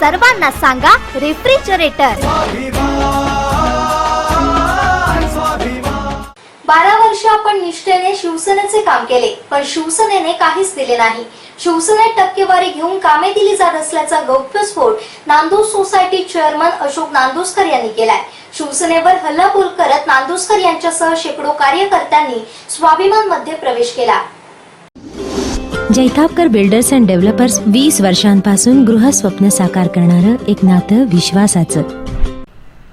सर्वांना सांगा रेफ्रिजरेटर. बारा वर्ष आपण निष्ठेने शिवसेनेचे काम केले पण शिवसेनेने काहीच दिले नाही. शिवसेनेत टक्केवारी घेऊन कामे दिली जात असल्याचा गौप्यस्फोट नांदूर सोसायटी चेअरमन अशोक नांदूसकर यांनी केलाय. शिवसेनेवर हल्लाबोल करत नांदूसकर यांच्यासह शेकडो कार्यकर्त्यांनी स्वाभिमानमध्ये प्रवेश केला. जैतापकर बिल्डर्स अँड डेव्हलपर्स वीस वर्षांपासून गृहस्वप्न साकार करणारं एक नातं विश्वासाचं.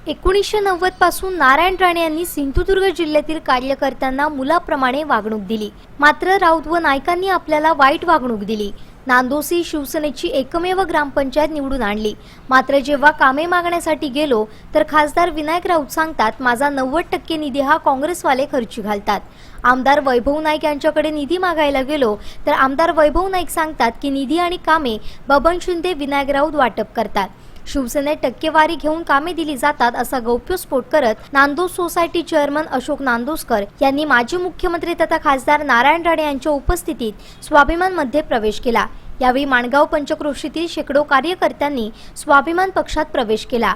एकोणीसशे नव्वदपासून नारायण राणे यांनी सिंधुदुर्ग जिल्ह्यातील कार्यकर्त्यांना मुलाप्रमाणे वागणूक दिली. मात्र राऊत व नायकांनी आपल्याला वाईट वागणूक दिली. नांदोसी शिवसेनेची एकमेव ग्रामपंचायत निवडून आणली. मात्र जेव्हा कामे मागण्यासाठी गेलो तर खासदार विनायक राऊत सांगतात माझा नव्वद टक्के निधी हा काँग्रेसवाले खर्ची घालतात. आमदार वैभव नाईक यांच्याकडे निधी मागायला गेलो तर आमदार वैभव नाईक सांगतात की निधी आणि कामे बबन शिंदे विनायक राऊत वाटप करतात. शिवसेनेत टक्केवारी घेऊन कामे दिली जातात असा गौप्यस्फोट करत नांदोस सोसायटी चेअरमन अशोक नांदोसकर यांनी माजी मुख्यमंत्री तथा खासदार नारायण राणे यांच्या उपस्थितीत स्वाभिमानमध्ये प्रवेश केला. यावेळी माणगाव पंचक्रोशीतील शेकडो कार्यकर्त्यांनी स्वाभिमान पक्षात प्रवेश केला.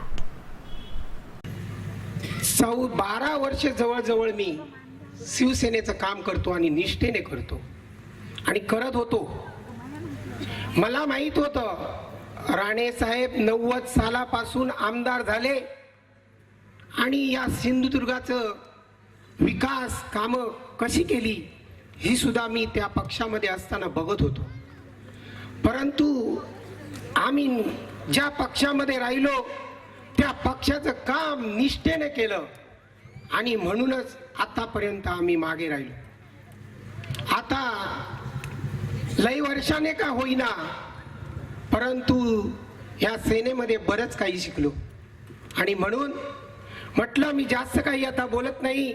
सौ बारा वर्ष जवळजवळ मी शिवसेनेचं काम करतो आणि निष्ठेने करतो. आणि करत होतो. मला माहीत होतं राणे साहेब नव्वद सालापासून आमदार झाले आणि या सिंधुदुर्गाचं विकास कामं कशी केली ही सुद्धा मी त्या पक्षामध्ये असताना बघत होतो. परंतु आम्ही ज्या पक्षामध्ये राहिलो त्या पक्षाचं काम निष्ठेने केलं आणि म्हणूनच आतापर्यंत आम्ही मागे राहिलो. आता लई वर्षाने का होईना परंतु या सेनेमध्ये बरंच काही शिकलो. आणि म्हणून म्हटलं मी जास्त काही आता बोलत नाही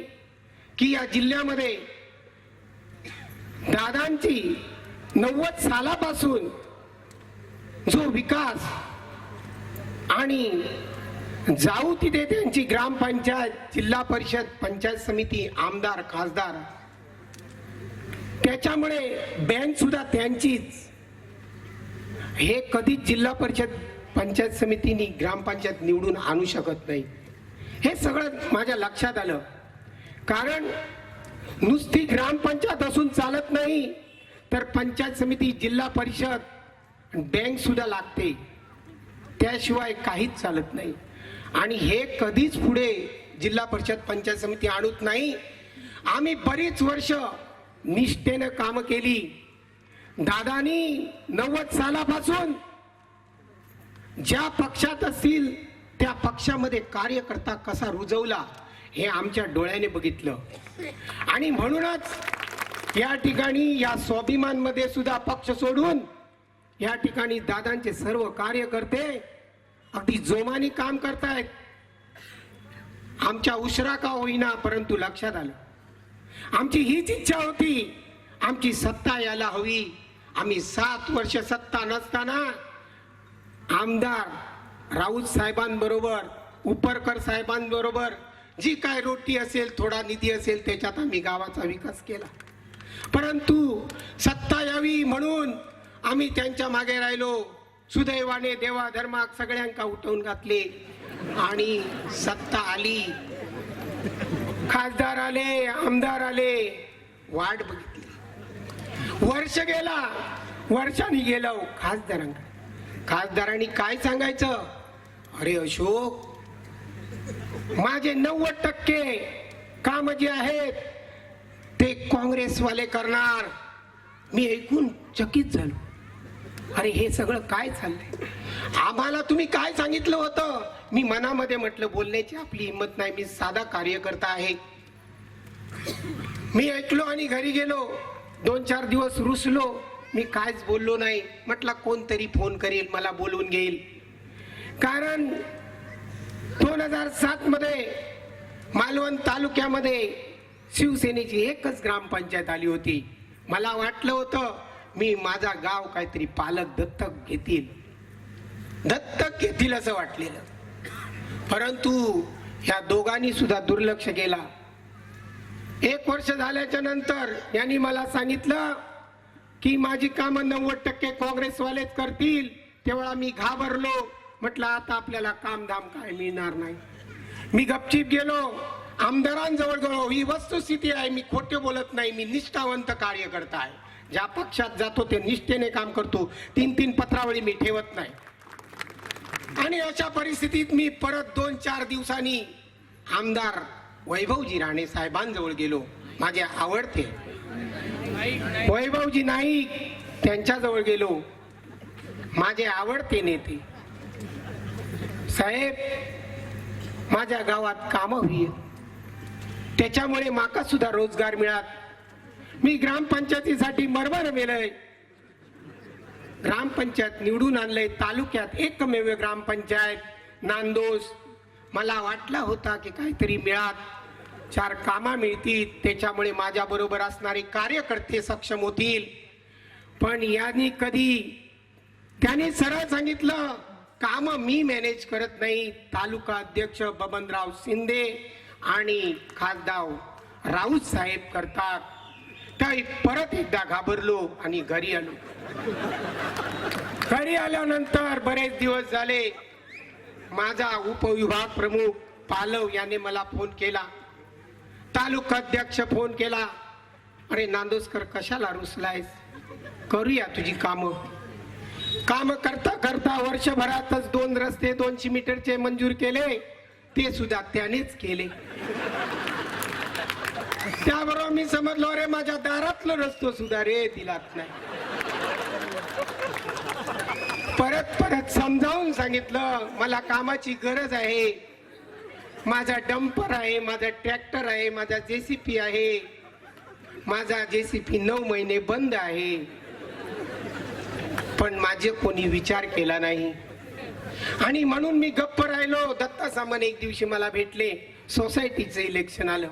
की या जिल्ह्यामध्ये दादांची नव्वद सालापासून जो विकास आणि जाऊ तिथे त्यांची ग्रामपंचायत जिल्हा परिषद पंचायत समिती आमदार खासदार त्याच्यामुळे बँक सुद्धा त्यांचीच. हे कधीच जिल्हा परिषद पंचायत समितीनी ग्रामपंचायत निवडून आणू शकत नाही. हे सगळं माझ्या लक्षात आलं. कारण नुसती ग्रामपंचायत असून चालत नाही तर पंचायत समिती जिल्हा परिषद बँक सुद्धा लागते. त्याशिवाय काहीच चालत नाही. आणि हे कधीच पुढे जिल्हा परिषद पंचायत समिती आणत नाही. आम्ही बरीच वर्ष निष्ठेनं कामं केली. दादानी नव्वद सालापासून ज्या पक्षात असतील त्या पक्षामध्ये कार्यकर्ता कसा रुजवला हे आमच्या डोळ्याने बघितलं. आणि म्हणूनच या ठिकाणी या स्वाभिमानमध्ये सुद्धा पक्ष सोडून या ठिकाणी दादांचे सर्व कार्यकर्ते अगदी जोमाने काम करतायत. आमच्या उशिरा का होईना परंतु लक्षात आलं. आमची हीच इच्छा होती आमची सत्ता यायला हवी. आम्ही सात वर्ष सत्ता नसताना आमदार राऊत साहेबांबरोबर उपरकर साहेबांबरोबर जी काय रोटी असेल थोडा निधी असेल त्याच्यात आम्ही गावाचा विकास केला. परंतु सत्ता यावी म्हणून आम्ही त्यांच्या मागे राहिलो. सुदैवाने देवा धर्माक सगळ्यांका उठवून घातले आणि सत्ता आली. खासदार आले आमदार आले. वाट बघितली. वर्ष गेला. वर्षांनी गेलो हो, खासदारांकडे खासदारांनी काय सांगायचं? अरे अशोक माझे नव्वद टक्के काम जे आहेत ते काँग्रेसवाले करणार. मी ऐकून चकित झालो. अरे हे सगळं काय चाललंय? आम्हाला तुम्ही काय सांगितलं होतं? मी मनामध्ये म्हटलं बोलण्याची आपली हिंमत नाही. मी साधा कार्यकर्ता आहे. मी ऐकलो आणि घरी गेलो. दोन चार दिवस रुसलो. मी कायच बोललो नाही. म्हटला कोणतरी फोन करेल मला बोलवून घेईल. कारण दोन हजार सात मध्ये मालवण तालुक्यामध्ये शिवसेनेची एकच ग्रामपंचायत आली होती. मला वाटलं होतं मी माझा गाव काहीतरी पालक दत्तक घेतील. दत्तक घेतील असं वाटलेलं. परंतु ह्या दोघांनी सुद्धा दुर्लक्ष केला. एक वर्ष झाल्याच्यानंतर यांनी मला सांगितलं की माझी कामं नव्वद टक्के काँग्रेसवालेच करतील. तेव्हा मी घाबरलो. म्हटलं आता आपल्याला कामधाम काय मिळणार नाही. मी गपचीप गेलो. आमदारांजवळ गेलो ही वस्तुस्थिती आहे. मी खोटे बोलत नाही. मी निष्ठावंत कार्यकर्ता आहे. ज्या पक्षात जातो ते निष्ठेने काम करतो. तीन तीन पत्रावळी मी ठेवत नाही. आणि अशा परिस्थितीत मी परत दोन चार दिवसांनी आमदार वैभवजी राणे साहेबांजवळ गेलो. माझे आवडते. वैभवजी नाईक त्यांच्याजवळ गेलो. माझे आवडते नेते. साहेब माझ्या गावात कामं होईल त्याच्यामुळे माका सुद्धा रोजगार मिळात मी ग्रामपंचायतीसाठी मरमर मेलय. ग्रामपंचायत निवडून आणलंय. तालुक्यात एकमेव ग्रामपंचायत नांदोस. मला वाटला होता की काहीतरी मिळात चार कामा मिळतील त्याच्यामुळे माझ्या बरोबर असणारे कार्यकर्ते सक्षम होतील. पण यांनी कधी त्याने सरळ सांगितलं काम मी मॅनेज करत नाही. तालुका अध्यक्ष बबनराव शिंदे आणि खासदार राऊत साहेब करतात. तर परत एकदा घाबरलो आणि घरी आलो. घरी आल्यानंतर बरेच दिवस झाले. माझा उपविभाग प्रमुख पालव याने मला फोन केला. तालुका अध्यक्ष फोन केला. अरे नांदोसकर कशाला रुसलायस? करूया तुझी कामं. काम करता करता वर्षभरातच दोन रस्ते दोनशे मीटरचे मंजूर केले. ते सुद्धा त्यानेच केले. त्याबरोबर मी समजलो अरे माझ्या दारातलं रस्तो सुद्धा रे दिलात नाही. परत परत समजावून सांगितलं मला कामाची गरज आहे. माझा डंपर आहे माझा ट्रॅक्टर आहे माझा जेसीपी आहे. माझा जेसीपी नऊ महिने बंद आहे. पण माझे कोणी विचार केला नाही. आणि म्हणून मी गप्प राहिलो. दत्ता सामान एक दिवशी मला भेटले. सोसायटीचं इलेक्शन आलं.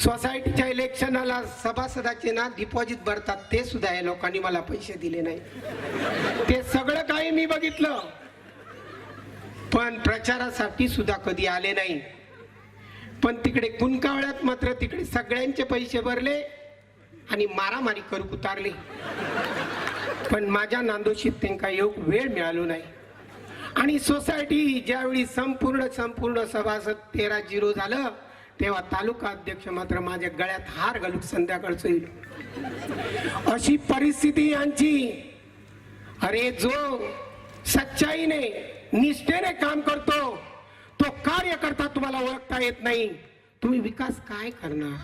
सोसायटीच्या इलेक्शनला सभासदाचे ना डिपॉझिट भरतात ते सुद्धा या लोकांनी मला पैसे दिले नाही. ते सगळं काही मी बघितलं. पण प्रचारासाठी सुद्धा कधी आले नाही. पण तिकडे कुणकावळ्यात मात्र तिकडे सगळ्यांचे पैसे भरले आणि मारामारी करू उतारले. पण माझ्या नांदोशीत त्यांना योग वेळ मिळालो नाही. आणि सोसायटी ज्यावेळी संपूर्ण संपूर्ण सभासद तेरा झिरो झालं तेव्हा तालुका अध्यक्ष मात्र माझ्या गळ्यात हार घालून संध्याकाळचं येईल. अशी परिस्थिती यांची अरे जो सच्चाईने निष्ठेने काम करतो तो कार्यकर्ता तुम्हाला ओळखता येत नाही. तुम्ही विकास काय करणार?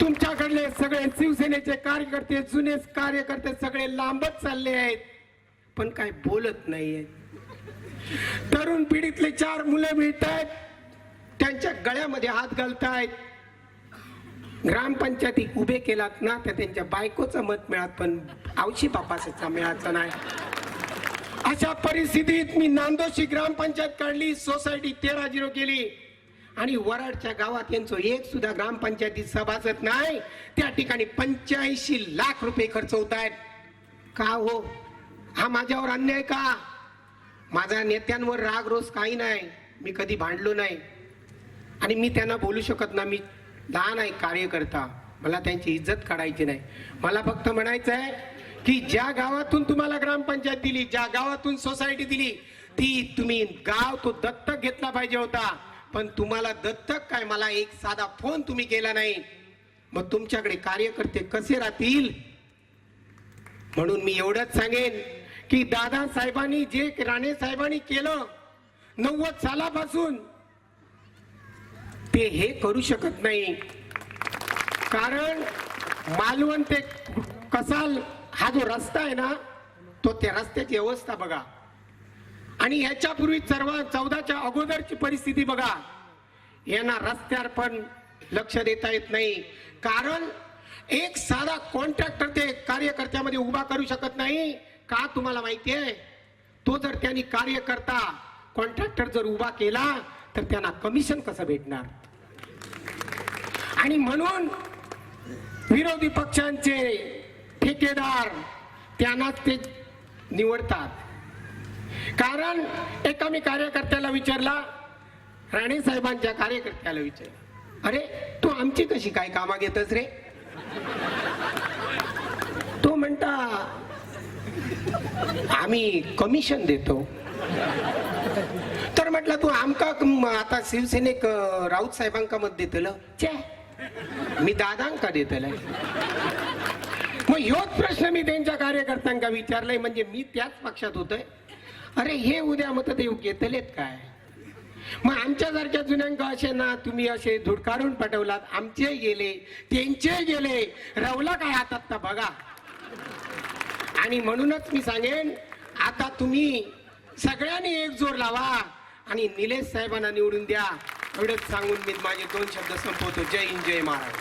तुमच्याकडले सगळे शिवसेनेचे कार्यकर्ते जुने कार्यकर्ते सगळे लांबच चालले आहेत. पण काय बोलत नाहीयेत. तरुण पिढीतले चार मुलं मिळत आहेत त्यांच्या गळ्यामध्ये हात घालतायत. ग्रामपंचायती उभे केलात ना तर त्यांच्या बायकोचं मत मिळात पण आवशी बापासाचा मिळायचं नाही. अशा परिस्थितीत मी नांदोशी ग्रामपंचायत काढली सोसायटी तेरा झिरो केली. आणि वराडच्या गावात यांचं एक सुद्धा ग्रामपंचायतीत सभासद नाही त्या ठिकाणी पंच्याऐंशी लाख रुपये खर्च होत आहेत का हो? हा माझ्यावर अन्याय का? माझा नेत्यांवर राग रोज काही नाही. मी कधी भांडलो नाही. आणि मी त्यांना बोलू शकत ना मी लहान आहे कार्यकर्ता. मला त्यांची इज्जत काढायची नाही. मला फक्त म्हणायचं आहे की ज्या गावातून तुम्हाला ग्रामपंचायत दिली ज्या गावातून सोसायटी दिली ती तुम्ही गाव तो दत्तक घेतला पाहिजे होता. पण तुम्हाला दत्तक काय? मला एक साधा फोन तुम्ही केला नाही. मग तुमच्याकडे कार्यकर्ते कसे राहतील? म्हणून मी एवढंच सांगेन. की दादा साहेबांनी जे राणे साहेबांनी केलं नव्वद सालापासून ते हे करू शकत नाही. कारण मालवण ते कसाल हा जो रस्ता आहे ना तो त्या रस्त्याची अवस्था बघा. आणि ह्याच्यापूर्वी सर्व चौदाच्या अगोदरची परिस्थिती बघा. यांना रस्त्यावर पण लक्ष देता येत नाही. कारण एक साधा कॉन्ट्रॅक्टर ते कार्यकर्त्यामध्ये उभा करू शकत नाही. का तुम्हाला माहिती आहे? तो जर त्यांनी कार्यकर्ता कॉन्ट्रॅक्टर जर उभा केला तर त्यांना कमिशन कसं भेटणार? आणि म्हणून विरोधी पक्षांचे ठेकेदार त्यांनाच ते निवडतात. कारण एका मी कार्यकर्त्याला विचारला राणे साहेबांच्या कार्यकर्त्याला विचारला अरे तू आमची कशी काय कामा घेतस रे? तो म्हणता आम्ही कमिशन देतो. तर म्हटलं तू आमका आता शिवसेनेक राऊत साहेबांका मत देतलं? चे. मी दादांका देतलं मग ह्योच प्रश्न मी त्यांच्या कार्यकर्त्यांका विचारलाय म्हणजे मी त्याच पक्षात होतोय? अरे हे उद्या मत देऊ घेतलेत काय? मग आमच्यासारख्या जुन्यांका असे ना तुम्ही असे धुडकारून पाठवलात आमचे गेले त्यांचे गेले. रवला काय हातात ना बघा. आणि म्हणूनच मी सांगेन आता तुम्ही सगळ्यांनी एक जोर लावा आणि निलेश साहेबांना निवडून द्या. एवढंच सांगून मी माझे दोन शब्द संपवतो. जय हिंद जय महाराज